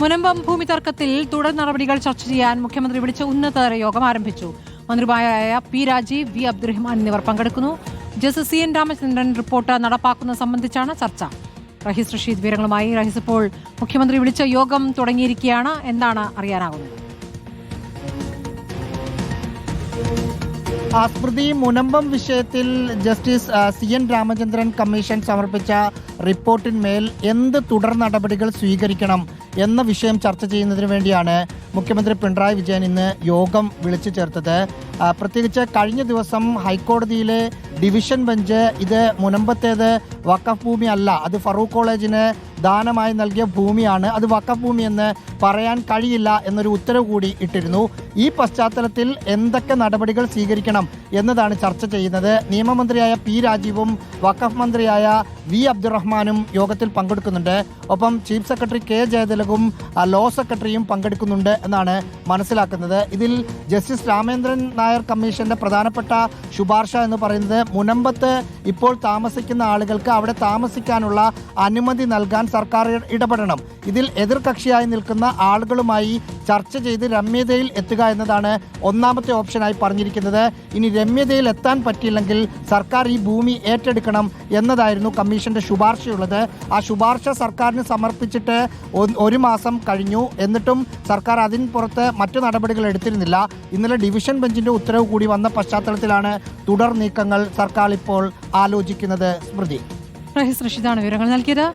മുനമ്പം ഭൂമി തർക്കത്തിൽ തുടർ നടപടികൾ ചർച്ച ചെയ്യാൻ മുഖ്യമന്ത്രി വിളിച്ച ഉന്നതതല യോഗം ആരംഭിച്ചു. മന്ത്രിമാരായ പി രാജീവ് വി അബ്ദുറഹ്മാൻ എന്നിവർ പങ്കെടുക്കുന്നു. Justice C N Ramachandran report നടപ്പാക്കുന്നത് സംബന്ധിച്ചാണ് ചർച്ച. റഹീസ് റഷീദ് വിവരങ്ങളുമായി റഹീസ് ഇപ്പോൾ മുഖ്യമന്ത്രി വിളിച്ച യോഗം തുടങ്ങിയിരിക്കുകയാണ്. എന്താണ് അറിയാനാകുന്നത്? സ്മൃതി മുനമ്പം വിഷയത്തിൽ justice C N Ramachandran commission സമർപ്പിച്ച റിപ്പോർട്ടിന്മേൽ എന്ത് തുടർ നടപടികൾ സ്വീകരിക്കണം? എന്ന വിഷയം ചർച്ച ചെയ്യുന്നതിന് വേണ്ടിയാണ് മുഖ്യമന്ത്രി പിണറായി വിജയൻ ഇന്ന് യോഗം വിളിച്ചു ചേർത്തത്. പ്രത്യേകിച്ച് കഴിഞ്ഞ ദിവസം ഹൈക്കോടതിയിലെ ഡിവിഷൻ ബെഞ്ച് ഇത് മുനമ്പത്തേത് വക്കഫ് ഭൂമി അല്ല. അത് ഫറൂഖ് കോളേജിന് ദാനമായി നൽകിയ ഭൂമിയാണ്. അത് വക്കഫ് ഭൂമി എന്ന് പറയാൻ കഴിയില്ല എന്നൊരു ഉത്തരവ് കൂടി ഇട്ടിരുന്നു. ഈ പശ്ചാത്തലത്തിൽ എന്തൊക്കെ നടപടികൾ സ്വീകരിക്കണം എന്നതാണ് ചർച്ച ചെയ്യുന്നത്. നിയമമന്ത്രിയായ പി രാജീവും വക്കഫ് മന്ത്രിയായ വി അബ്ദുറഹ്മാനും യോഗത്തിൽ പങ്കെടുക്കുന്നുണ്ട്. ഒപ്പം ചീഫ് സെക്രട്ടറി കെ ജയതിലകും ലോ സെക്രട്ടറിയും പങ്കെടുക്കുന്നുണ്ട് എന്നാണ് മനസ്സിലാക്കുന്നത്. ഇതിൽ ജസ്റ്റിസ് രാമേന്ദ്രൻ നായർ കമ്മീഷന്റെ പ്രധാനപ്പെട്ട ശുപാർശ എന്ന് പറയുന്നത് മുനമ്പത്ത് ഇപ്പോൾ താമസിക്കുന്ന ആളുകൾക്ക് അവിടെ താമസിക്കാനുള്ള അനുമതി നൽകാൻ സർക്കാർ ഇടപെടണം. ഇതിൽ എതിർകക്ഷിയായി നിൽക്കുന്ന ആളുകളുമായി ചർച്ച ചെയ്ത് രമ്യതയിൽ എത്തുക എന്നതാണ് ഒന്നാമത്തെ ഓപ്ഷനായി പറഞ്ഞിരിക്കുന്നത്. ഇനി രമ്യതയിൽ എത്താൻ പറ്റിയില്ലെങ്കിൽ സർക്കാർ ഈ ഭൂമി ഏറ്റെടുക്കണം എന്നതായിരുന്നു കമ്മീഷന്റെ ശുപാർശയുള്ളത്. ആ ശുപാർശ സർക്കാരിന് സമർപ്പിച്ചിട്ട് ഒരു മാസം കഴിഞ്ഞു. എന്നിട്ടും സർക്കാർ അതിന് പുറത്ത് മറ്റു നടപടികൾ എടുത്തിരുന്നില്ല. ഇന്നലെ ഡിവിഷൻ ബെഞ്ചിന്റെ ഉത്തരവ് കൂടി വന്ന പശ്ചാത്തലത്തിലാണ് തുടർ നീക്കങ്ങൾ സർക്കാർ ഇപ്പോൾ ആലോചിക്കുന്നത്. സ്മൃതി. റഹീസ് വിവരങ്ങൾ നൽകിയത്.